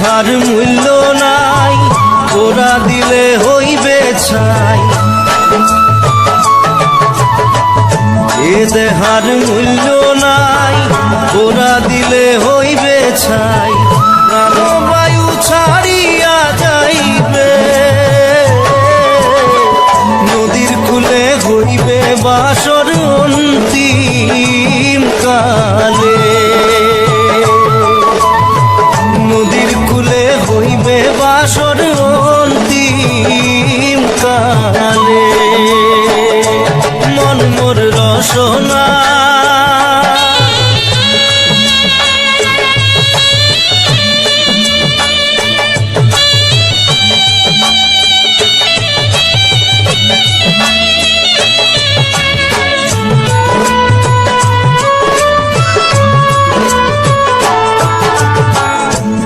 এ মূল্য নাই তোরা দিলে হইবে ছাই। দেহার মূল্য নাই তোরা দিলে হইবে ছাই। প্রাণবায়ু ছাড়িয়া যাইবে, নদীর কুলে হইবে বাসর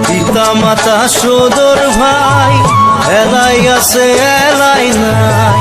পিতা মাতা সদর ভাই এলাই আছে এলাই নাই।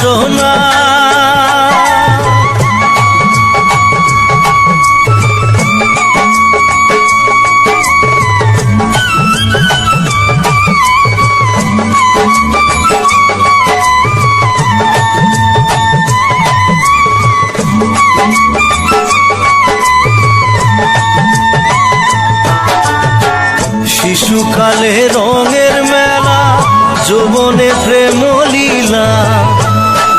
রসনা শিশুকালে রঙের মেলা যৌবনে প্রেম লীলা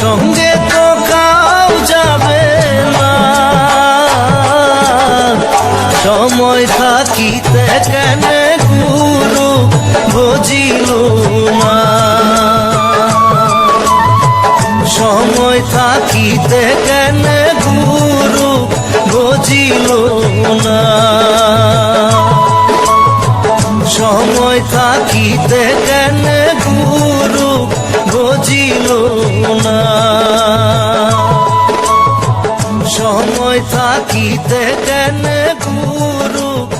সঙ্গে তো কাউ যাবে না। সময় থাকিতে কেন গুরু বুঝিল না? সময় থাকিতে কেন গুরু বুঝিল না? সময় থাকিতে কেন গুরু বুঝিল साकी ते जन गुरु